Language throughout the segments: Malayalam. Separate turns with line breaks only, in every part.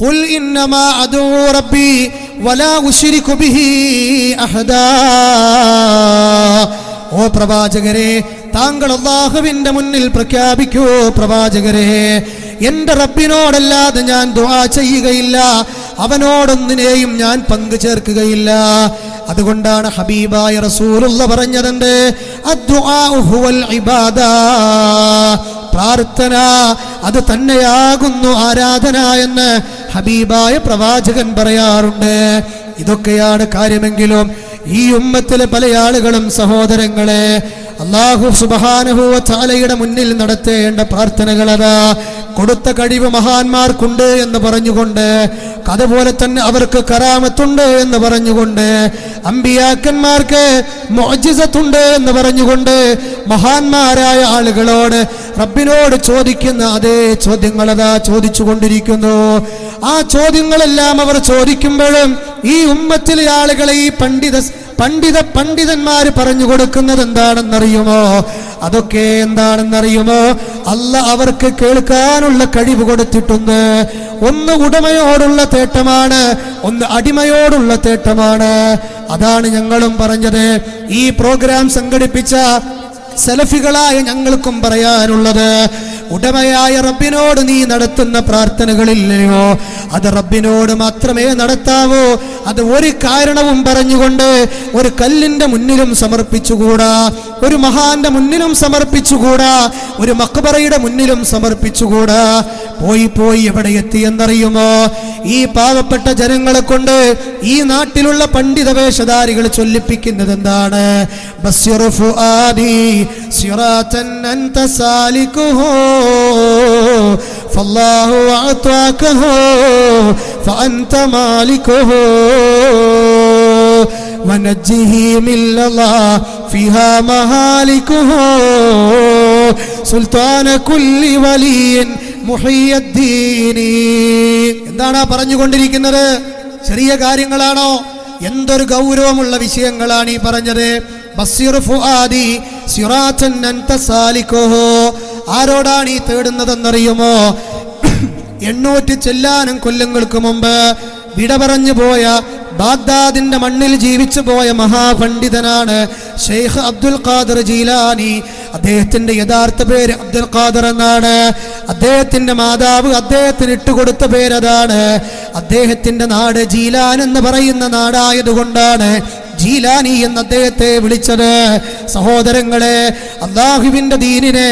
قل إنما أدعو ربي ولا أشرك به أحدا ഓ പ്രവാചകരെ താങ്കൾ അള്ളാഹുവിന്റെ മുന്നിൽ പ്രഖ്യാപിക്കൂ പ്രവാചകരെ എന്റെ റബ്ബിനോടല്ലാതെ ഞാൻ ദുആ ചെയ്യുകയില്ല അവനോടൊന്നിനെയും ഞാൻ പങ്കു ചേർക്കുകയില്ല അതുകൊണ്ടാണ് ഹബീബായ റസൂലുള്ള പറഞ്ഞതെന്ത് അദ്ദുആഉ ഹുവൽ ഇബാദ പ്രാർത്ഥന അത് തന്നെയാകുന്നു ആരാധന എന്ന് ഹബീബായ പ്രവാചകൻ പറയാറുണ്ട്. ഇതൊക്കെയാണ് കാര്യമെങ്കിലും ഈ ഉമ്മത്തിലെ പല ആളുകളും സഹോദരങ്ങളെ അള്ളാഹു സുബാനുഭൂവ ചാലയുടെ മുന്നിൽ നടത്തേണ്ട പ്രാർത്ഥനകളതാ. കൊടുത്ത കഴിവ് മഹാന്മാർക്കുണ്ട് എന്ന് പറഞ്ഞുകൊണ്ട് അതുപോലെ തന്നെ അവർക്ക് കറാമത്തുണ്ട് എന്ന് പറഞ്ഞുകൊണ്ട് അമ്പിയാക്കന്മാർക്ക് മോജിസത്തുണ്ട് എന്ന് പറഞ്ഞുകൊണ്ട് മഹാന്മാരായ ആളുകളോട് റബ്ബിനോട് ചോദിക്കുന്ന അതേ ചോദ്യങ്ങൾ അതാ ചോദിച്ചു കൊണ്ടിരിക്കുന്നു ആ ചോദ്യങ്ങളെല്ലാം അവർ ചോദിക്കുമ്പോഴും ഈ ഉമ്മത്തിലെ ആളുകളെ ഈ പണ്ഡിത പണ്ഡിത പണ്ഡിതന്മാർ പറഞ്ഞു കൊടുക്കുന്നത് എന്താണെന്നറിയുമോ അതൊക്കെ എന്താണെന്നറിയുമോ? അല്ല അവർക്ക് കേൾക്കാനുള്ള കഴിവ് കൊടുത്തിട്ടുണ്ട്. ഒന്ന് ഉടമയോടുള്ള തേട്ടമാണ് ഒന്ന് അടിമയോടുള്ള തേട്ടമാണ്. അതാണ് ഞങ്ങളും പറഞ്ഞത്. ഈ പ്രോഗ്രാം സംഘടിപ്പിച്ച സെലഫികളായ ഞങ്ങൾക്കും പറയാനുള്ളത് ഉടമയായ റബ്ബിനോട് നീ നടത്തുന്ന പ്രാർത്ഥനകളില്ലയോ? അത് റബ്ബിനോട് മാത്രമേ നടത്താവൂ. അത് ഒരു കാരണവും പറഞ്ഞുകൊണ്ട് ഒരു കല്ലിന്റെ മുന്നിലും സമർപ്പിച്ചുകൂടാ ഒരു മഹാന്റെ മുന്നിലും സമർപ്പിച്ചുകൂടാ ഒരു മക്ബറയുടെ മുന്നിലും സമർപ്പിച്ചുകൂടാ. പോയി പോയി എവിടെ എത്തിയെന്നറിയുമോ? ഈ പാവപ്പെട്ട ജനങ്ങളെ കൊണ്ട് ഈ നാട്ടിലുള്ള പണ്ഡിത വേഷധാരികൾ ചൊല്ലിപ്പിക്കുന്നത് എന്താണ് ബസ്സിറു ഫുആദി സിറാത്തൻ അൻത സാലിക്കുഹു فالله أعطاكه فأنت مالكه ونجه من الله فيها مهالكه സുൽത്താന കുല്ലി വലിയൻ മുഹിയദ്ദീനി എന്താണ് ആ പറഞ്ഞുകൊണ്ടിരിക്കുന്നത് ചെറിയ കാര്യങ്ങളാണോ എന്തൊരു ഗൗരവമുള്ള വിഷയങ്ങളാണ് ഈ പറഞ്ഞത് ബസീർ ഫുആദി സിറാത്തൻ അൻത സാലിക്കോഹോ ആരോടാണ് ഈ തേടുന്നതെന്നറിയുമോ? എണ്ണൂറ്റി ചെല്ലാനും കൊല്ലങ്ങൾക്ക് മുമ്പ് വിട പറഞ്ഞു പോയ ബാഗ്ദാദിന്റെ മണ്ണിൽ ജീവിച്ചു പോയ മഹാപണ്ഡിതനാണ് ഷെയ്ഖ് അബ്ദുൽ ഖാദർ ജീലാനി. അദ്ദേഹത്തിന്റെ യഥാർത്ഥ പേര് അബ്ദുൽ ഖാദർ എന്നാണ്. അദ്ദേഹത്തിന്റെ മാതാവ് അദ്ദേഹത്തിന് ഇട്ടുകൊടുത്ത പേരതാണ്. അദ്ദേഹത്തിന്റെ നാട് ജീലാൻ എന്ന് പറയുന്ന നാടായതുകൊണ്ടാണ് ജീലാനി എന്ന അദ്ദേഹത്തെ വിളിച്ചത് സഹോദരങ്ങളെ അള്ളാഹുവിന്റെ ദീനിനെ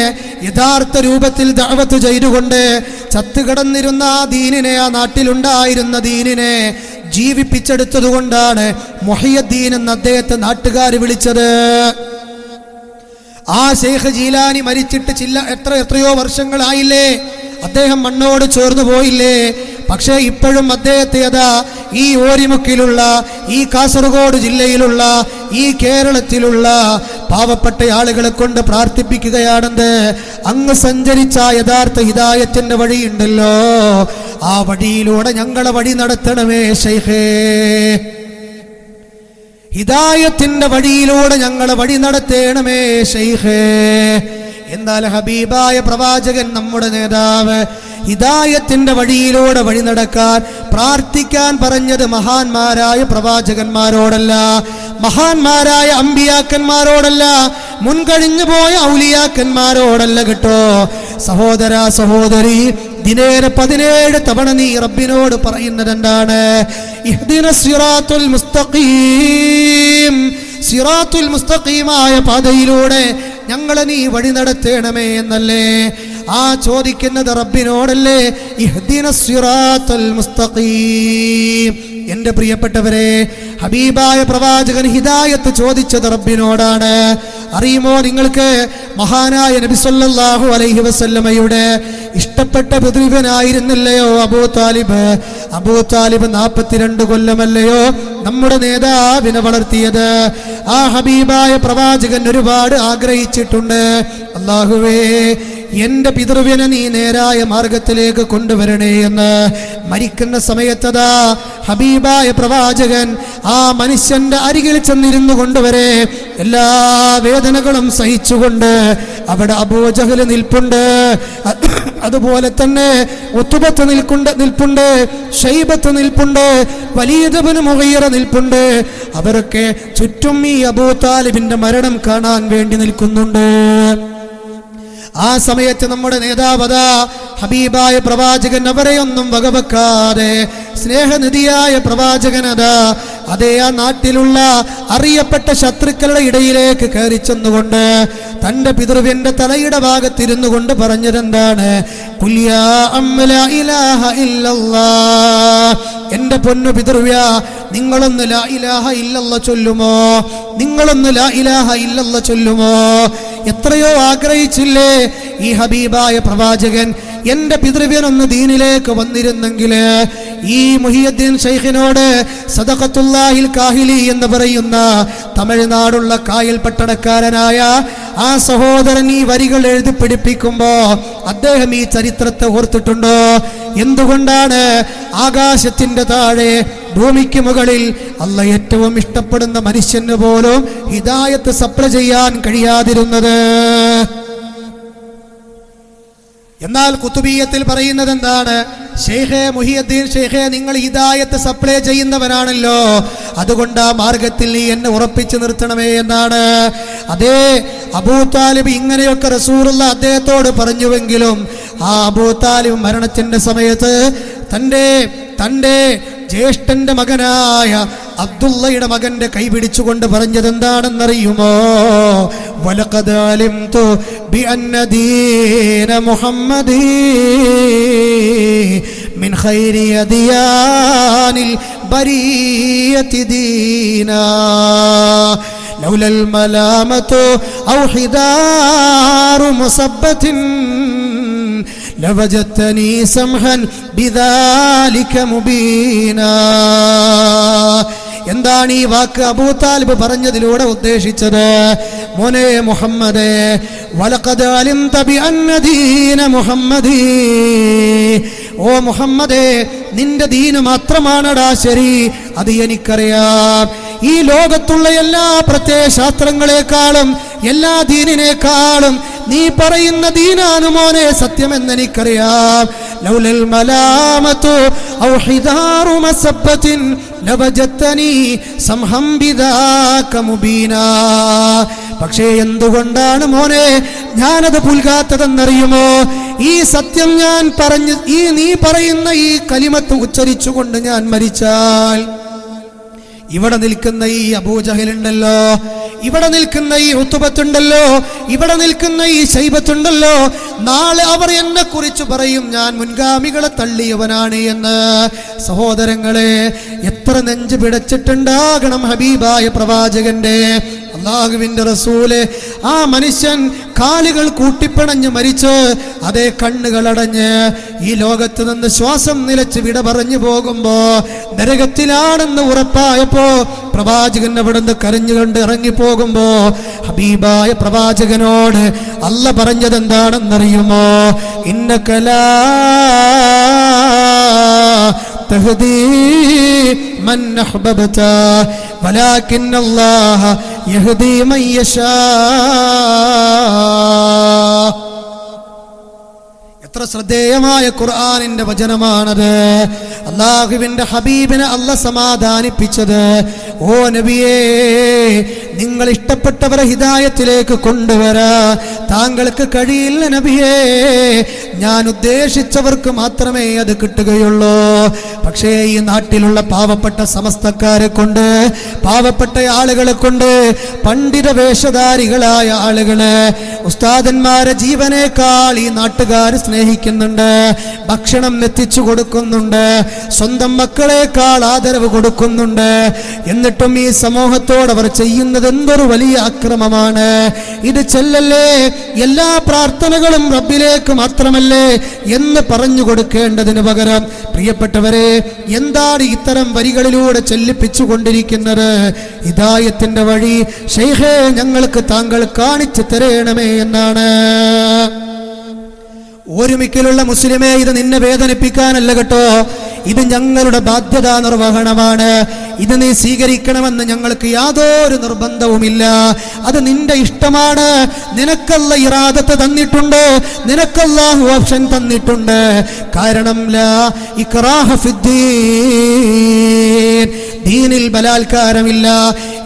യഥാർത്ഥ രൂപത്തിൽ ദഅവത്ത് ചെയ്തുകൊണ്ട് ചത്തുകിടന്നിരുന്ന ആ ദീനിനെ ആ നാട്ടിലുണ്ടായിരുന്ന ദീനിനെ ജീവിപ്പിച്ചെടുത്തതുകൊണ്ടാണ് മൊഹിയദ്ദീൻ എന്ന അദ്ദേഹത്തെ നാട്ടുകാർ വിളിച്ചത്. ആ ശേഖ് ജീലാനി മരിച്ചിട്ട് ചില്ല എത്ര എത്രയോ വർഷങ്ങളായില്ലേ? അദ്ദേഹം മണ്ണോട് ചേർന്നു പോയില്ലേ? പക്ഷേ ഇപ്പോഴും അദ്ദേഹത്തെ അതാ ഈ ഓരിമുക്കിലുള്ള ഈ കാസർഗോഡ് ജില്ലയിലുള്ള ഈ കേരളത്തിലുള്ള പാവപ്പെട്ട ആളുകളെ കൊണ്ട് പ്രാർത്ഥിപ്പിക്കുകയാണെന്ന് അങ്ങ് സഞ്ചരിച്ച യഥാർത്ഥ ഹിതായത്തിന്റെ വഴിയുണ്ടല്ലോ. ആ വഴിയിലൂടെ ഞങ്ങളെ വഴി നടത്തണമേ ശൈഖേ. ഹിദായത്തിന്റെ വഴിയിലൂടെ ഞങ്ങളെ വഴി നടത്തേണമേ ഷെയ്ഖേ എന്നാൽ ഹബീബായ പ്രവാചകൻ നമ്മുടെ നേതാവ് ഹിദായത്തിന്റെ വഴിയിലൂടെ വഴി നടക്കാൻ പ്രാർത്ഥിക്കാൻ പറഞ്ഞത് മഹാന്മാരായ പ്രവാചകന്മാരോടല്ല മഹാന്മാരായ അമ്പിയാക്കന്മാരോടല്ല മുൻകഴിഞ്ഞു പോയ ഔലിയാക്കന്മാരോടല്ല കേട്ടോ. സഹോദര സഹോദരി ദിനേന പതിനേഴ് തവണ നീ റബ്ബിനോട് പറയുന്നത് എന്താണ് സിറാത്തുൽ മുസ്തഖീം. സിറാത്തുൽ മുസ്തഖീമായ പാതയിലൂടെ ഞങ്ങളെ നീ വഴി നടത്തേണമേ എന്നല്ലേ? ആ ചോദിക്കുന്നത് റബ്ബിനോടല്ലേ? ഇഹ്ദിന സിറാത്തുൽ മുസ്തഖീം. എന്റെ പ്രിയപ്പെട്ടവരെ ഹബീബായ പ്രവാചകൻ ഹിദായത്ത് ചോദിച്ചത് റബ്ബിനോടാണ്. അറിയുമോ നിങ്ങൾക്ക്? മഹാനായ നബി സല്ലല്ലാഹു അലൈഹി വസല്ലമയുടെ ഇഷ്ടപ്പെട്ട പ്രതിഭനായിരുന്നില്ലയോ അബൂ താലിബ്? അബൂ താലിബ് നാൽപ്പത്തിരണ്ട് കൊല്ലമല്ലയോ നമ്മുടെ നേതാവിനെ വളർത്തിയത്? ആ ഹബീബായ പ്രവാചകൻ ഒരുപാട് ആഗ്രഹിച്ചിട്ടുണ്ട്. അള്ളാഹുവേ എന്റെ പിതൃവിനെ നീ നേരായ മാർഗത്തിലേക്ക് കൊണ്ടുവരണേ എന്ന് മരിക്കുന്ന സമയത്തതാ ഹബീബായ പ്രവാചകൻ ആ മനുഷ്യന്റെ അരികിൽ ചെന്നിരുന്നു കൊണ്ടുവരെ എല്ലാ വേദനകളും സഹിച്ചുകൊണ്ട് അവിടെ അബൂജഹൽ നിൽപ്പുണ്ട്. അതുപോലെ തന്നെ ഒത്തുപത്ത് നിൽക്കുണ്ട് നിൽപ്പുണ്ട് ഷൈബത്ത് നിൽപ്പുണ്ട് വലിയതപന് മുഹയ്യറ നിൽപ്പുണ്ട്. അവരൊക്കെ ചുറ്റും ഈ അബൂ താലിബിന്റെ മരണം കാണാൻ വേണ്ടി നിൽക്കുന്നുണ്ട്. ആ സമയത്ത് നമ്മുടെ നേതാവത ഹബീബായ പ്രവാചകൻ അവരെയൊന്നും വകവെക്കാതെ സ്നേഹനിധിയായ പ്രവാചകനത അതേ ആ നാട്ടിലുള്ള അറിയപ്പെട്ട ശത്രുക്കളുടെ ഇടയിലേക്ക് കയറി ചെന്നുകൊണ്ട് തന്റെ പിതൃവിന്റെ തലയുടെ ഭാഗത്തിരുന്നു കൊണ്ട് പറഞ്ഞതെന്താണ്? എന്റെ പൊന്നു പിതൃവ്യ നിങ്ങളൊന്ന് ലാ ഇലാഹ ഇല്ലല്ല ചൊല്ലുമോ? നിങ്ങളൊന്ന് ലാ ഇലാഹ ഇല്ലല്ല ചൊല്ലുമോ? എത്രയോ ആഗ്രഹിച്ചില്ലേ ഈ ഹബീബായ പ്രവാചകൻ എന്റെ പിതൃവ്യനൊന്ന് ദീനിലേക്ക് വന്നിരുന്നെങ്കിൽ ഈ മുഹിയദ്ദീൻ ഷെയ്ഖിനോട് സദഖത്തുല്ലാഹിൽ കാഹിലി എന്ന് പറയുന്ന തമിഴ്നാടുള്ള കായൽ പട്ടണക്കാരനായ ആ സഹോദരൻ ഈ വരികൾ എഴുതി പിടിപ്പിക്കുമ്പോ അദ്ദേഹം ഈ ചരിത്രത്തെ ഓർത്തിട്ടുണ്ടോ? എന്തുകൊണ്ടാണ് ആകാശത്തിന്റെ താഴെ ഭൂമിക്ക് മുകളിൽ അല്ല ഏറ്റവും ഇഷ്ടപ്പെടുന്ന മനുഷ്യന് പോലും ഹിദായത്ത് സപ്ല ചെയ്യാൻ കഴിയാതിരുന്നത്? എന്നാൽ കുത്തുബീയത്തിൽ പറയുന്നത് എന്താണ്? ഷെയ്ഖെ മുഹിയദ്ദീൻ ഷെയ്ഖെ നിങ്ങൾ ഹിദായത്ത് സപ്ലൈ ചെയ്യുന്നവരാണല്ലോ. അതുകൊണ്ട് ആ മാർഗത്തിൽ നീ എന്നെ ഉറപ്പിച്ചു നിർത്തണമേ എന്നാണ്. അതേ അബൂ താലിബ് ഇങ്ങനെയൊക്കെ റസൂറുള്ള അദ്ദേഹത്തോട് പറഞ്ഞുവെങ്കിലും ആ അബൂ താലിബ് മരണത്തിന്റെ സമയത്ത് തന്റെ തന്റെ ജ്യേഷ്ഠന്റെ മകനായ അബ്ദുള്ളയുടെ മകന്റെ കൈ പിടിച്ചുകൊണ്ട് പറഞ്ഞത് എന്താണെന്നറിയുമോ വലഖദ് അലിംതു ബിഅന്ന ദീന മുഹമ്മദി മിൻ ഖൈരി അദിയാനിൽ ബരിയത്തി ദീനാ لولا الملامة أو حدار مصبة لوجدتني سمحا بذلك مبينا എന്താണ് ഈ വാക്ക് അബൂ താലിബ് പറഞ്ഞതിലൂടെ ഉദ്ദേശിച്ചത് മോനെ മുഹമ്മദേ വലഖദ് അലിംത ബിഅന്ന ദീന മുഹമ്മദീ ഓ മുഹമ്മദേ നിന്റെ ദീന് മാത്രമാണടാ ശരി അത് എനിക്കറിയാം ഈ ലോകത്തുള്ള എല്ലാ പ്രത്യയ ശാസ്ത്രങ്ങളെക്കാളും എല്ലാ ദീനിനേക്കാളും നീ പറയുന്ന ദീനാണ് മോനെ സത്യമെന്ന് എനിക്കറിയാം ലൗലൽ മലാമത്തോ ഔ ഹിദാറു മസബ്ബത്തിൻ സംഹം ബിദാക മുബീനാ. പക്ഷേ എന്തുകൊണ്ടാണ് മോനെ ഞാനത് പുൽകാത്തതെന്നറിയുമോ? ഈ സത്യം ഞാൻ പറഞ്ഞു ഈ നീ പറയുന്ന ഈ കലിമത്ത് ഉച്ചരിച്ചുകൊണ്ട് ഞാൻ മരിച്ചാൽ. ഇവിടെ നിൽക്കുന്ന ഈ അബൂജഹലുണ്ടല്ലോ ഇവിടെ നിൽക്കുന്ന ഈ ഉത്തുപത്തുണ്ടല്ലോ ഇവിടെ നിൽക്കുന്ന ഈ ശൈബത്തുണ്ടല്ലോ നാളെ അവർ എന്നെ കുറിച്ച് പറയും ഞാൻ മുൻഗാമികളെ തള്ളിയവനാണ് എന്ന്. സഹോദരങ്ങളെ എത്ര നെഞ്ച് പിടച്ചിട്ടുണ്ടാകണം ഹബീബായ പ്രവാചകന്റെ. അള്ളാഹുവിന്റെ റസൂല് ആ മനുഷ്യൻ കാലുകൾ കൂട്ടിപ്പിണഞ്ഞ് മരിച്ച് അതേ കണ്ണുകൾ അടഞ്ഞ് ഈ ലോകത്ത് നിന്ന് ശ്വാസം നിലച്ച് വിട പറഞ്ഞു പോകുമ്പോ നരകത്തിലാണെന്ന് ഉറപ്പായപ്പോ പ്രവാചകൻ അവിടുന്ന് കരഞ്ഞുകൊണ്ട് ഇറങ്ങിപ്പോകുമ്പോ ഹബീബായ പ്രവാചകനോട് അല്ല പറഞ്ഞത് എന്താണെന്നറിയുമോ ഇന്നകലാ تهدي من أحببت ولكن الله എത്ര ശ്രദ്ധേയമായ ഖുർആാനിന്റെ വചനമാണത്. അള്ളാഹുവിന്റെ ഹബീബിനെ അല്ല സമാധാനിപ്പിച്ചത്. ഓ നബിയേ നിങ്ങൾ ഇഷ്ടപ്പെട്ടവരെ ഹിതായത്തിലേക്ക് കൊണ്ടുവരാ. താങ്കൾക്ക് കഴിയില്ല നബിയേ. ഞാൻ ഉദ്ദേശിച്ചവർക്ക് മാത്രമേ അത് കിട്ടുകയുള്ളൂ. പക്ഷേ ഈ നാട്ടിലുള്ള പാവപ്പെട്ട സമസ്തക്കാരെ കൊണ്ട് പാവപ്പെട്ട ആളുകളെ കൊണ്ട് പണ്ഡിത വേഷധാരികളായ ആളുകൾ ഉസ്താദന്മാരെ ജീവനേക്കാൾ ഈ നാട്ടുകാർ സ്നേഹിക്കുന്നുണ്ട് ഭക്ഷണം എത്തിച്ചു കൊടുക്കുന്നുണ്ട് സ്വന്തം മക്കളെക്കാൾ ആദരവ് കൊടുക്കുന്നുണ്ട്. എന്നിട്ടും ഈ സമൂഹത്തോട് അവർ ചെയ്യുന്നത് എന്തൊരു വലിയ അക്രമമാണ്. ഇത് ചെല്ലല്ലേ? എല്ലാ പ്രാർത്ഥനകളും റബ്ബിലേക്ക് മാത്രമല്ലേ എന്ന് പറഞ്ഞു കൊടുക്കേണ്ടതിന് പകരം പ്രിയപ്പെട്ടവരെ എന്താണ് ഇത്തരം വരികളിലൂടെ ചെല്ലിപ്പിച്ചു കൊണ്ടിരിക്കുന്നത്? ഹിദായത്തിന്റെ വഴി. ഷെയ്ഖേ ഞങ്ങൾക്ക് താങ്കൾ കാണിച്ചു തരണമേ എന്നാണ്. ഒരുമിക്കലുള്ള മുസ്ലിമേ ഇത് നിന്നെ വേദനിപ്പിക്കാനല്ല കേട്ടോ. ഇത് ഞങ്ങളുടെ ബാധ്യതാ നിർവഹണമാണ്. ഇത് നീ സ്വീകരിക്കണമെന്ന് ഞങ്ങൾക്ക് യാതൊരു നിർബന്ധവുമില്ല. അത് നിന്റെ ഇഷ്ടമാണ്. നിനക്കല്ല ഇറാദത്ത് തന്നിട്ടുണ്ട്. നിനക്കല്ലാഹു ഓപ്ഷൻ തന്നിട്ടുണ്ട്. കാരണം ലാ ഫിദ്ദീൻ. ദീനിൽ ബലാത്കാരമില്ല.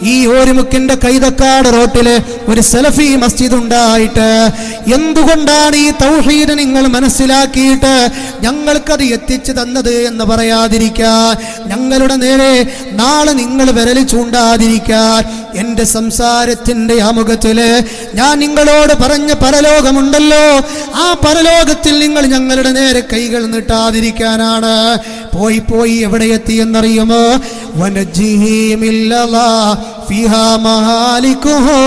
ഈ ഓരിമുക്കിന്റെ കൈതക്കാട് റോട്ടിൽ ഒരു സലഫി മസ്ജിദ് ഉണ്ടായിട്ട് എന്തുകൊണ്ടാണ് ഈ തൗഹീദ് നിങ്ങൾ മനസ്സിലാക്കിയിട്ട് ഞങ്ങൾക്കത് എത്തിച്ചു തന്നത് എന്ന് പറയാതിരിക്കാൻ ഞങ്ങളുടെ നേരെ നാളെ നിങ്ങൾ വിരൽ ചൂണ്ടാതിരിക്കാൻ എന്റെ സംസാരത്തിന്റെ ആമുഖത്തിൽ ഞാൻ നിങ്ങളോട് പറഞ്ഞ പരലോകമുണ്ടല്ലോ. ആ പരലോകത്തിൽ നിങ്ങൾ ഞങ്ങളുടെ നേരെ കൈകൾ നീട്ടാതിരിക്കാനാണ്. പോയി പോയി എവിടെ എത്തി എന്നറിയുമോ فيها ഫിഹാ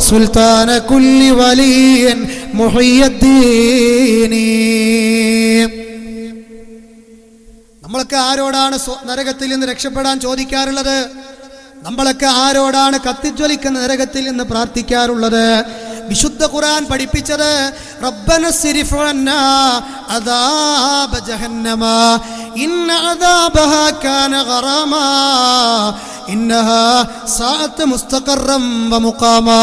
سلطان كل ولي വലിയൻ الدين നമ്മളൊക്കെ ആരോടാണ് നരകത്തിൽ നിന്ന് രക്ഷപ്പെടാൻ ചോദിക്കാറുള്ളത്? നമ്മളൊക്കെ ആരോടാണ് കത്തിജ്വലിക്കുന്ന നരകത്തിൽ നിന്ന് പ്രാർത്ഥിക്കാറുള്ളത്? വിശുദ്ധ ഖുർആൻ പഠിപ്പിച്ചത് റബ്ബന സിരിഫ് അന്നാ അദാബ ജഹന്നമ ഇന്ന അദാബഹാ കാന ഗറാമാ ഇന്നഹാ സാഅത്ത് മുസ്തഖറം വമുഖാമാ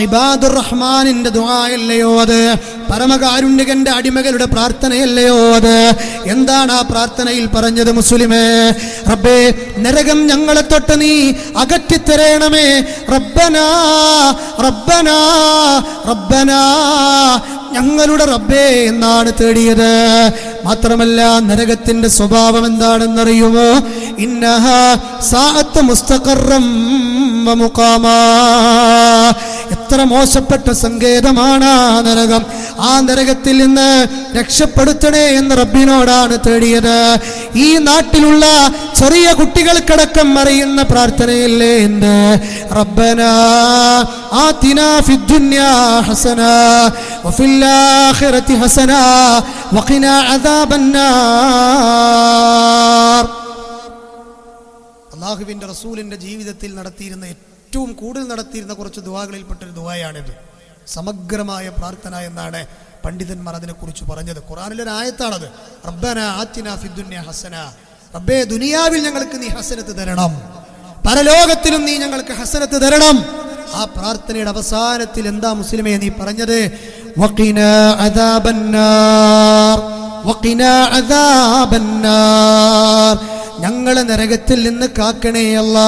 ഇബാദുർ റഹ്മാനിന്റെ ദുആയല്ലയോ അത്? പരമകാരുണ്യകന്റെ അടിമകളുടെ പ്രാർത്ഥനയല്ലയോ അത്? എന്താണ് ആ പ്രാർത്ഥനയിൽ പറഞ്ഞത് മുസ്ലിമേ? റബ്ബേ നരകം ഞങ്ങളെ തൊട്ട് നീ അകറ്റിത്തരേണമേ. റബ്ബനാ റബ്ബനാ റബ്ബനാ. ഞങ്ങളുടെ റബ്ബേ എന്നാണ് തേടിയത്. മാത്രമല്ല നരകത്തിന്റെ സ്വഭാവം എന്താണെന്നറിയുമോ? ഇന്നഹ സാഅത്ത് മുസ്തഖറം. വമുഖാമാ എത്ര മോശപ്പെട്ട സങ്കേതമാണ് ആ നരകം. ആ നരകത്തിൽ നിന്ന് രക്ഷപ്പെടുത്തണേ എന്ന് റബ്ബിനോടാണ് തേടിയത്. ഈ നാട്ടിലുള്ള ചെറിയ കുട്ടികൾക്കടക്കം അറിയുന്ന പ്രാർത്ഥനയല്ലേ എന്ത് റബ്ബനാ. അദാബന്നാർ. അള്ളാഹുവിന്റെ റസൂലിന്റെ ജീവിതത്തിൽ നടത്തിയിരുന്ന ഏറ്റവും കൂടുതൽ നടത്തിയിരുന്ന കുറച്ച് ദുവാകളിൽപ്പെട്ടൊരു ദുവായാണിത് സമഗ്രമായ പ്രാർത്ഥന എന്നാണ് പണ്ഡിതന്മാർ അതിനെക്കുറിച്ച് പറഞ്ഞത്. ഖുറാനിലൊരു ആയത്താണത്. റബ്ബന ആത്തിന ഫിദ്ദുന്യ ഹസന. റബ്ബേ ദുനിയാവിൽ ഞങ്ങൾക്ക് നീ ഹസനത്ത് തരണം. പരലോകത്തിലും നീ ഞങ്ങൾക്ക് ഹസനത്ത് തരണം. ആ പ്രാർത്ഥനയുടെ അവസാനത്തിൽ എന്താ മുസ്ലിമേ നീ പറഞ്ഞത്? അദാബന്നാർ. അദാബന്നാർ. ഞങ്ങളെ നരകത്തിൽ നിന്ന് കാക്കണേ അല്ല.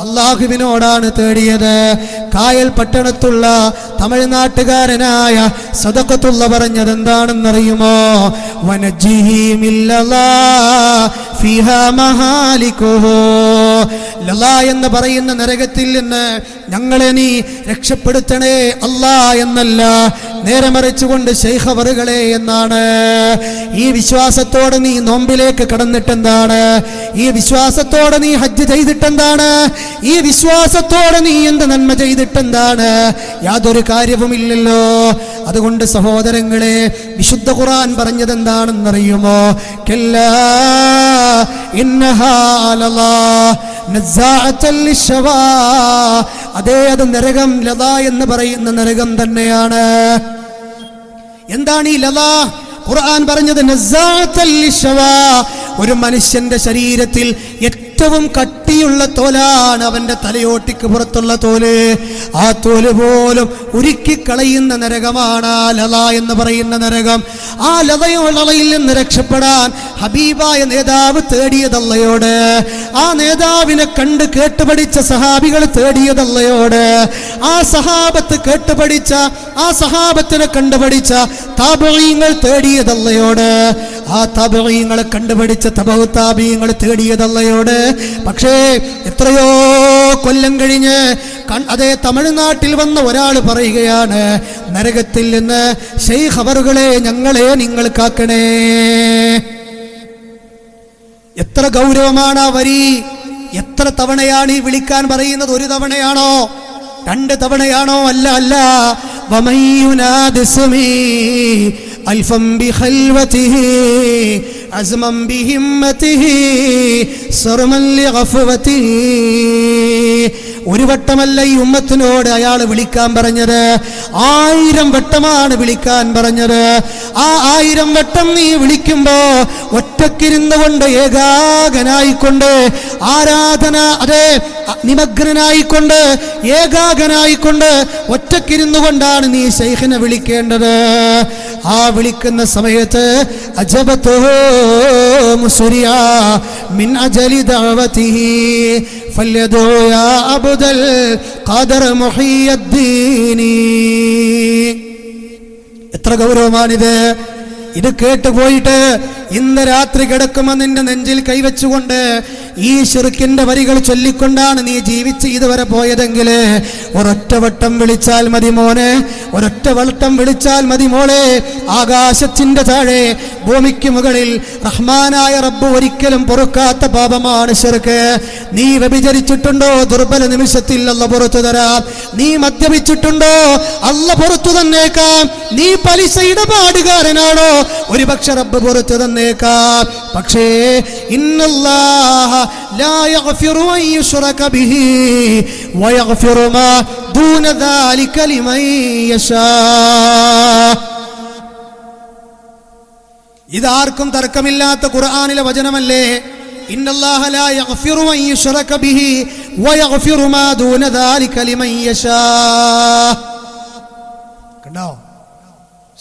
അള്ളാഹുവിനോടാണ് തേടിയത്. കായൽ പട്ടണത്തുള്ള തമിഴ്നാട്ടുകാരനായ സദക്കത്തുള്ള പറഞ്ഞത് എന്താണെന്നറിയുമോ? വനജീമില്ലലാ ഫിഹാ ലല എന്ന് പറയുന്ന നരകത്തിൽ നിന്ന് ഞങ്ങളെ നീ രക്ഷപ്പെടുത്തണേ അല്ലാ എന്നല്ല. നേരെ മറിച്ചുകൊണ്ട് ശൈഖവറുകളെ എന്നാണ്. ഈ വിശ്വാസത്തോടെ നീ നോമ്പിലേക്ക് കടന്നിട്ടെന്താണ്? ഈ വിശ്വാസത്തോടെ നീ ഹജ്ജ് ചെയ്തിട്ടെന്താണ്? ഈ വിശ്വാസത്തോടെ നീ എന്ത് നന്മ ചെയ്തിട്ടെന്താണ്? യാതൊരു കാര്യവുമില്ലല്ലോ. അതുകൊണ്ട് സഹോദരങ്ങളെ വിശുദ്ധ ഖുറാൻ പറഞ്ഞത് എന്താണെന്നറിയുമോ കെല്ലാ. അതേ അത് നരകം ലത എന്ന് പറയുന്ന നരകം തന്നെയാണ്. എന്താണ് ഈ ലത? ഖുർആൻ പറഞ്ഞത്. ഒരു മനുഷ്യന്റെ ശരീരത്തിൽ കട്ടിയുള്ള തോലാണ് അവന്റെ തലയോട്ടിക്ക് പുറത്തുള്ള തോൽ. ആ തോൽ പോലും ഉരുക്കി കളയുന്ന നരകമാണ് ലത എന്ന് പറയുന്ന നരകം. ആ ലതയോളയിൽ നിന്ന് രക്ഷപ്പെടാൻ ഹബീബായ നേതാവ് തേടിയതല്ലയോട്. ആ നേതാവിനെ കണ്ട് കേട്ടുപഠിച്ച സഹാബികൾ തേടിയതല്ലയോട്. ആ സഹാബത്ത് കേട്ടുപഠിച്ച ആ സഹാബത്തിനെ കണ്ടുപഠിച്ച താപീയങ്ങൾ തേടിയതല്ലയോട്. ആ താപീയങ്ങളെ കണ്ടുപഠിച്ച തപഹു താപീയങ്ങൾ തേടിയതല്ലയോട്. പക്ഷേ എത്രയോ കൊല്ലം കഴിഞ്ഞ് അതേ തമിഴ്നാട്ടിൽ വന്ന ഒരാൾ പറയുകയാണ് നരകത്തിൽ നിന്ന് ഷെയ്ഖ് ഞങ്ങളെ നിങ്ങൾ കാക്കണേ. എത്ര ഗൗരവമാണ് ആ വരി. എത്ര തവണയാണ് ഈ വിളിക്കാൻ പറയുന്നത്? ഒരു തവണയാണോ? രണ്ട് തവണയാണോ? അല്ല അല്ല. അൽഫം ബിഖൽവതിഹി അസ്മം بهمته സർമൻ لغفوته. ഒരു വട്ടമല്ല ഈ ഉമ്മത്തിനോട് അയാൾ വിളിക്കാൻ പറഞ്ഞത്. ആയിരം വട്ടമാണ് വിളിക്കാൻ പറഞ്ഞത്. ആ ആയിരം വട്ടം നീ വിളിക്കുമ്പോ ഒറ്റക്കിരുന്നു കൊണ്ട് ഏകാഗനായിക്കൊണ്ട് ആരാധന അതെ നിമഗ്നനായിക്കൊണ്ട് ഏകാഗനായിക്കൊണ്ട് ഒറ്റക്കിരുന്നു കൊണ്ടാണ് നീ ശൈഖിനെ വിളിക്കേണ്ടത്. ആ വിളിക്കുന്ന സമയത്ത് മിൻ അജലി എത്ര ഗൗരവമാണിത്. ഇത് കേട്ടു പോയിട്ട് ഇന്ന് രാത്രി കിടക്കുമ്പോൾ നിന്റെ നെഞ്ചിൽ കൈവച്ചുകൊണ്ട് ഈ ശിർക്കിന്റെ വരികൾ ചൊല്ലിക്കൊണ്ടാണ് നീ ജീവിച്ച് ഇതുവരെ പോയതെങ്കിൽ ഒരൊറ്റവട്ടം വിളിച്ചാൽ മതി മോനെ ഒരൊറ്റ വട്ടം വിളിച്ചാൽ മതി മോളെ. ആകാശത്തിന്റെ താഴെ ഭൂമിക്ക് മുകളിൽ റഹ്മാനായ റബ്ബ് ഒരിക്കലും പൊറുക്കാത്ത പാപമാണ് ശിർക്ക്. നീ വ്യഭിചരിച്ചിട്ടുണ്ടോ? ദുർബല നിമിഷത്തിൽ അല്ല പുറത്തു തരാം. നീ മദ്യപിച്ചിട്ടുണ്ടോ? അല്ല പുറത്തു തന്നേക്കാം. നീ പലിശ ഇടപാടുകാരനാണോ? ഒരുപക്ഷെ റബ്ബ് പുറത്തു തന്നേക്കാം പക്ഷേ ഇതാർക്കും തർക്കമില്ലാത്ത ഖുർആാനിലെ വചനമല്ലേ? ഇന്നല്ലാഹ ലാ യഗ്ഫിറു ബിഹി മാ ദൂന ലിമൻ യശാ. കണ്ടോ?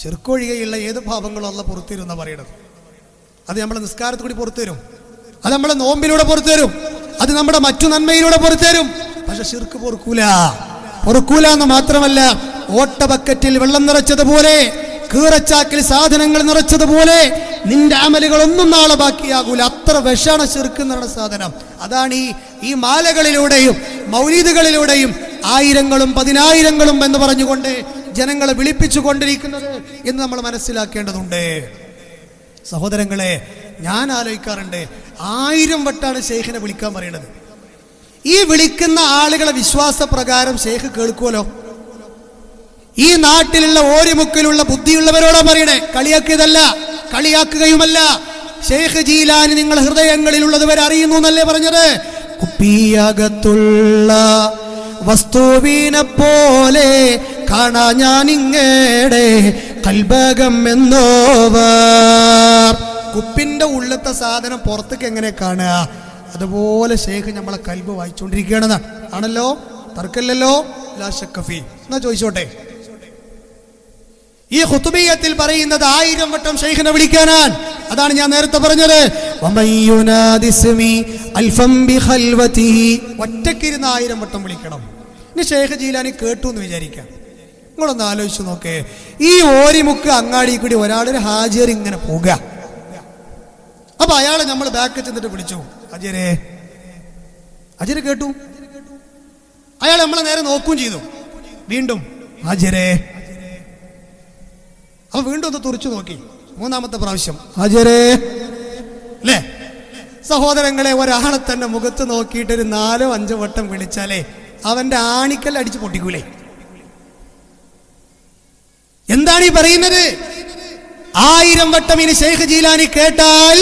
ചെറുക്കൊഴികയുള്ള ഏത് പാപങ്ങളും അല്ല പുറത്തിരുന്ന പറയണത്? അത് നമ്മളെ നിസ്കാരത്തിൽ കൂടി പുറത്തുതരും അത് നമ്മളെ നോമ്പിലൂടെ പുറത്തുതരും അത് നമ്മുടെ മറ്റു നന്മയിലൂടെ പുറത്തുതരും പക്ഷെ ശിർക്ക് പൊറുക്കൂല. പൊറുക്കൂല എന്ന് മാത്രമല്ല ഓട്ട ബക്കറ്റിൽ വെള്ളം നിറച്ചതുപോലെ കീറച്ചാക്കിൽ സാധനങ്ങൾ നിറച്ചതുപോലെ നിന്റെ അമലുകളൊന്നും നാളെ ബാക്കിയാകൂല. അത്ര വിഷാണ് ശിർക്ക് എന്ന് സാധനം. അതാണ് ഈ ഈ മാലകളിലൂടെയും മൗലീദുകളിലൂടെയും ആയിരങ്ങളും പതിനായിരങ്ങളും എന്ന് പറഞ്ഞുകൊണ്ട് ജനങ്ങളെ വിളിപ്പിച്ചു കൊണ്ടിരിക്കുന്നത് എന്ന് നമ്മൾ മനസ്സിലാക്കേണ്ടതുണ്ട്. സഹോദരങ്ങളെ ഞാൻ ആലോചിക്കാറുണ്ട് ആയിരം വട്ടാണ് ഷെയ്ഖിനെ വിളിക്കാൻ പറയുന്നത് ഈ വിളിക്കുന്ന ആളുകളെ വിശ്വാസപ്രകാരം ഷെയ്ഖ് കേൾക്കുമല്ലോ ഈ നാട്ടിലുള്ള ഓരിമുക്കിലുള്ള ബുദ്ധിയുള്ളവരോടോ പറയണേ കളിയാക്കിയതല്ല കളിയാക്കുകയുമല്ല. ഷെയ്ഖ് ജീലാനി നിങ്ങൾ ഹൃദയങ്ങളിലുള്ളത് വരെ അറിയുന്നു എന്നല്ലേ പറഞ്ഞത്? കുപ്പിയകത്തുള്ള വസ്തുവിനെ പോലെ കാണാ ഞാൻ ഇങ്ങയുടെ കൽബകം എന്നോവർ കുപ്പിന്റെ ഉള്ളത്തെ സാധനം പുറത്തേക്ക് എങ്ങനെ കാണുക? അതുപോലെ ഷേഖ് നമ്മളെ കൽബ് വായിച്ചുകൊണ്ടിരിക്കുകയാണെന്ന് ആണല്ലോ? തർക്കല്ലല്ലോ ലാ ശക്കഫി എന്നാ ചോദിച്ചോട്ടെ? ഈ ഹുത്തുബീയത്തിൽ പറയുന്നത് ആയിരം വട്ടം ഷെയ്ഖിനെ വിളിക്കാനാൻ അതാണ് ഞാൻ നേരത്തെ പറഞ്ഞത്. ഒറ്റക്കിരുന്ന് ആയിരം വട്ടം വിളിക്കണം. ഇനി ഷെയ്ഖ് ജീലാനി കേട്ടു എന്ന് വിചാരിക്കാം. നിങ്ങളൊന്ന് ആലോചിച്ച് നോക്കേ. ഈ ഓരിമുക്ക് അങ്ങാടി കൂടി ഒരാളൊരു ഹാജിയർ ഇങ്ങനെ പോകുക അപ്പൊ അയാളെ നമ്മൾ ബാക്ക് ചെന്നിട്ട് വിളിച്ചു. അജയരെ അജയരെ കേട്ടു? അയാൾ നമ്മളെ നേരെ നോക്കുകയും ചെയ്തു. വീണ്ടും ഹാജരെ അപ്പൊ വീണ്ടും ഒന്ന് തുറച്ചു നോക്കി. മൂന്നാമത്തെ പ്രാവശ്യം ഹാജരെ അല്ലേ? സഹോദരങ്ങളെ ഒരാളെ തന്നെ മുഖത്ത് നോക്കിയിട്ട് ഒരു നാലോ അഞ്ചോ വട്ടം വിളിച്ചാലേ അവന്റെ ആണിക്കൽ അടിച്ച് പൊട്ടിക്കൂലേ? എന്താണ് ഈ പറയുന്നത്? ആയിരം വട്ടം ഇനി ഷെയ്ഖ് ജീലാനി കേട്ടാൽ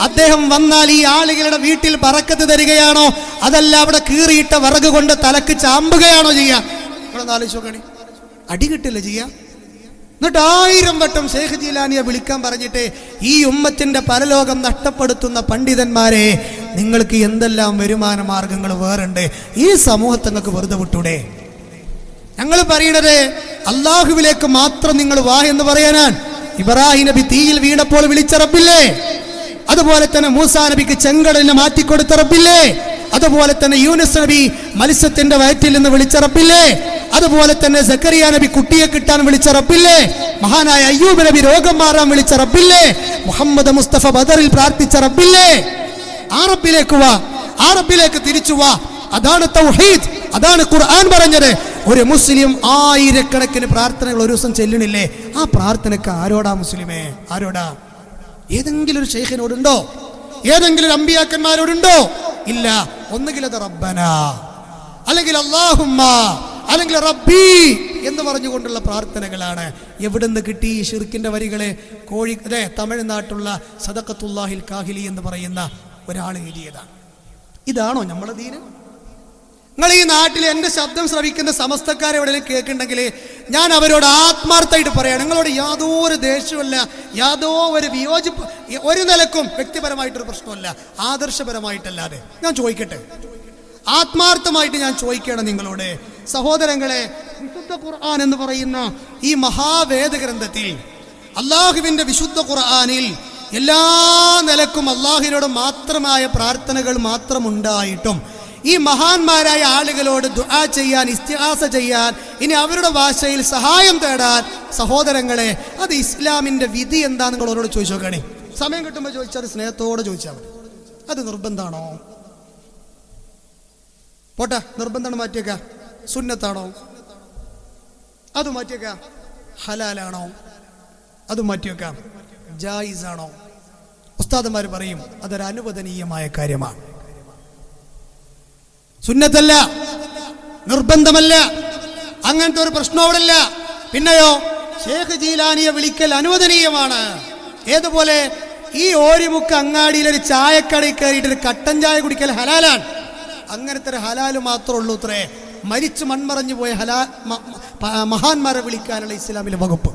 അദ്ദേഹം വന്നാൽ ഈ ആളുകളുടെ വീട്ടിൽ പറക്കത്ത് തരികയാണോ? അതല്ല അവിടെ കീറിയിട്ട വിറക് കൊണ്ട് തലക്ക് ചാമ്പുകയാണോ ചെയ്യാ? നിങ്ങളൊന്ന് ആലോചിച്ച് അടി കിട്ടില്ല ചെയ്യാ. എന്നിട്ട് ആയിരം വട്ടം ഷെയ്ഖ് ജീലാനിയെ വിളിക്കാൻ പറഞ്ഞിട്ട് ഈ ഉമ്മത്തിന്റെ പരലോകം നഷ്ടപ്പെടുത്തുന്ന പണ്ഡിതന്മാരെ നിങ്ങൾക്ക് എന്തെല്ലാം വരുമാന മാർഗങ്ങൾ വേറുണ്ട്? ഈ സമൂഹത്തെ നിങ്ങൾക്ക് വെറുതെ വിട്ടൂടെ? ഞങ്ങൾ പറയണത് അള്ളാഹുവിലേക്ക് മാത്രം നിങ്ങൾ വാ എന്ന് പറയാനാണ്. ഇബ്രാഹിം നബി തീയിൽ വീണപ്പോൾ വിളിച്ച റബ്ബില്ലേ? അതുപോലെ തന്നെ മൂസാ നബിക്ക് ചെങ്കടലിനെ മാറ്റിക്കൊടുത്ത റബ്ബില്ലേ? അതുപോലെ തന്നെ യൂനസ് നബി മത്സ്യത്തിന്റെ വയറ്റിൽ നിന്ന് വിളിച്ച റബ്ബില്ലേ? അതുപോലെ തന്നെ സക്കറിയ നബി കുട്ടിയെ കിട്ടാൻ വിളിച്ച റബ്ബില്ലേ? മഹാനായ അയ്യൂബ് നബി രോഗം മാറാൻ വിളിച്ച റബ്ബില്ലേ? മുഹമ്മദ് മുസ്തഫ ബദറിൽ പ്രാർത്ഥിച്ച റബ്ബില്ലേ? ആ റബ്ബിലേക്ക് വാ ആ റബ്ബിലേക്ക് തിരിച്ചു വാ. അതാണ് തൗഹീദ്. അതാണ് ഖുർആൻ പറഞ്ഞത്. ഒരു മുസ്ലിം ആയിരക്കണക്കിന് പ്രാർത്ഥനകൾ ഒരു ദിവസം ചെല്ലണില്ലേ? ആ പ്രാർത്ഥനക്ക് ആരോടാ മുസ്ലിമേ? ആരോടാ? ഏതെങ്കിലും ഒരു ഷെയ്ഖിനോടുണ്ടോ ഏതെങ്കിലും അമ്പിയാക്കന്മാരോടുണ്ടോ? ഇല്ല. ഒന്നുകിൽ അത് റബ്ബന. അല്ലെങ്കിൽ അള്ളാഹുമ്മ അല്ലെങ്കിൽ റബ്ബി എന്ന് പറഞ്ഞുകൊണ്ടുള്ള പ്രാർത്ഥനകളാണ്. എവിടുന്ന് കിട്ടി ഈ ഷിർക്കിന്റെ വരികളെ? കോഴി അതെ തമിഴ്നാട്ടുള്ള സദക്കത്തുല്ലാഹിൽ കാഹിലി എന്ന് പറയുന്ന ഒരാൾ എഴുതിയതാണ്. ഇതാണോ നമ്മളെ ദീന്? നിങ്ങൾ ഈ നാട്ടിൽ എന്റെ ശബ്ദം ശ്രവിക്കുന്ന സമസ്തക്കാരെ എവിടെയെങ്കിലും കേൾക്കുന്നുണ്ടെങ്കിൽ ഞാൻ അവരോട് ആത്മാർത്ഥമായിട്ട് പറയാം നിങ്ങളോട് യാതൊരു ദേഷ്യമില്ല യാതോ ഒരു വിയോജിപ്പ് ഒരു നിലക്കും വ്യക്തിപരമായിട്ടൊരു പ്രശ്നമല്ല ആദർശപരമായിട്ടല്ലാതെ. ഞാൻ ചോദിക്കട്ടെ? ആത്മാർത്ഥമായിട്ട് ഞാൻ ചോദിക്കുകയാണ് നിങ്ങളോട്. സഹോദരങ്ങളെ വിശുദ്ധ ഖുർആൻ എന്ന് പറയുന്ന ഈ മഹാവേദ ഗ്രന്ഥത്തിൽ അള്ളാഹുവിന്റെ വിശുദ്ധ ഖുർആാനിൽ എല്ലാ നിലക്കും അള്ളാഹുവിനോട് മാത്രമായ പ്രാർത്ഥനകൾ മാത്രം ഉണ്ടായിട്ടും ഈ മഹാന്മാരായ ആളുകളോട് ദുആ ചെയ്യാൻ ഇസ്തിഹാസ ചെയ്യാൻ ഇനി അവരുടെ ഭാഷയിൽ സഹായം തേടാൻ സഹോദരങ്ങളെ അത് ഇസ്ലാമിന്റെ വിധി എന്താ നിങ്ങൾ അവരോട് ചോദിച്ചു നോക്കണേ സമയം കിട്ടുമ്പോൾ ചോദിച്ചാൽ സ്നേഹത്തോടെ ചോദിച്ചാൽ മതി. അത് നിർബന്ധമാണോ പോട്ടെ നിർബന്ധമാണ് മാറ്റിയേക്ക. സുന്നത്താണോ? അത് മാറ്റിയേക്ക. ഹലാലാണോ? അത് മാറ്റിയേക്കാം. ജായിസാണോ? ഉസ്താദന്മാർ പറയും അതൊരു അനുവദനീയമായ കാര്യമാണ്. സുന്നത്തല്ല നിർബന്ധമല്ല അങ്ങനത്തെ ഒരു പ്രശ്നം അവിടെ ഇല്ല പിന്നെയോ ഷേഖ് ജീലാനിയെ വിളിക്കൽ അനുവദനീയമാണ്. ഏതുപോലെ ഈ ഓരിമുക്ക് അങ്ങാടിയിൽ ഒരു ചായക്കടയിൽ കയറിയിട്ട് ഒരു കട്ടൻ ചായ കുടിക്കൽ ഹലാലാണ്. അങ്ങനത്തെ ഒരു ഹലാൽ മാത്രമേ ഉള്ളൂ ഇത്രേ. മരിച്ചു മൺമറഞ്ഞു പോയ ഹലാ മഹാന്മാരെ വിളിക്കാനുള്ള ഇസ്ലാമിലെ വകുപ്പ്.